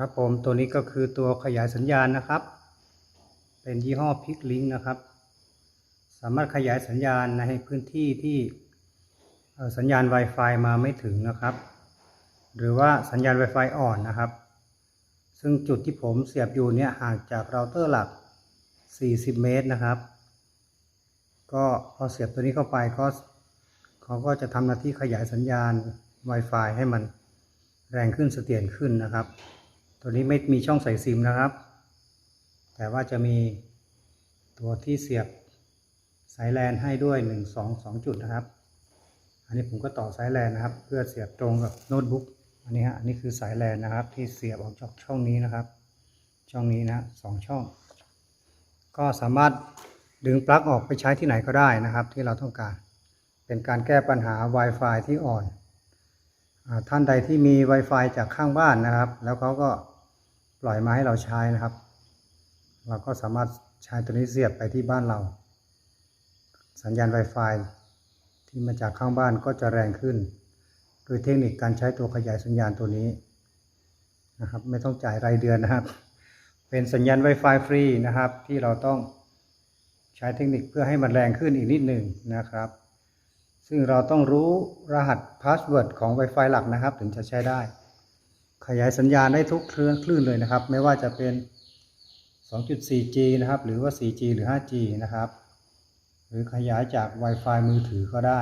ครับผมตัวนี้ก็คือตัวขยายสัญญาณนะครับ เป็นยี่ห้อพิกลิงนะครับ สามารถขยายสัญญาณในพื้นที่ที่สัญญาณ Wi-Fi มาไม่ถึงนะครับ หรือว่าสัญญาณ Wi-Fi อ่อนนะครับ ซึ่งจุดที่ผมเสียบอยู่เนี่ยห่างจากเราเตอร์หลัก 40 เมตรนะครับ ก็พอเสียบตัวนี้เข้าไปก็เขาก็จะทำหน้าที่ขยายสัญญาณ Wi-Fi ให้มันแรงขึ้นเสถียรขึ้นนะครับ ตัวนี้ไม่มีช่องใส่ซิมนะครับ แต่ว่าจะมีตัวที่เสียบสายแลนให้ด้วยหนึ่งสองสองจุดนะครับ อันนี้ผมก็ต่อสายแลนนะครับ เพื่อเสียบตรงกับโน้ตบุ๊กอันนี้ฮะอันนี้คือสายแลนนะครับ ที่เสียบออกจากช่องนี้นะครับ ช่องนี้นะสองช่อง ก็สามารถดึงปลั๊กออกไปใช้ที่ไหนก็ได้นะครับ ที่เราต้องการ เป็นการแก้ปัญหา Wi-Fi ที่อ่อนท่านใดที่มี Wi-Fi จากข้างบ้านนะครับ แล้วเขาก็ ปล่อยมาให้เราใช้นะครับ เราก็สามารถใช้ตัวนี้เสียบไปที่บ้านเรา สัญญาณ Wi-Fi ที่มาจากข้างบ้านก็จะแรงขึ้น โดยเทคนิคการใช้ตัวขยายสัญญาณตัวนี้นะครับ ไม่ต้องจ่ายรายเดือนนะครับ เป็นสัญญาณ Wi-Fi ฟรีนะครับ ที่เราต้องใช้เทคนิคเพื่อให้มันแรงขึ้นอีกนิดหนึ่งนะครับ ซึ่งเราต้องรู้รหัสพาสเวิร์ดของ Wi-Fi หลักนะครับ ถึงจะใช้ได้ ขยายสัญญาณได้ทุกคลื่นคลื่นเลยนะครับ ไม่ว่าจะเป็น 2.4G นะครับ หรือว่า 4G หรือ 5G นะครับ หรือขยายจาก Wi-Fi มือถือก็ได้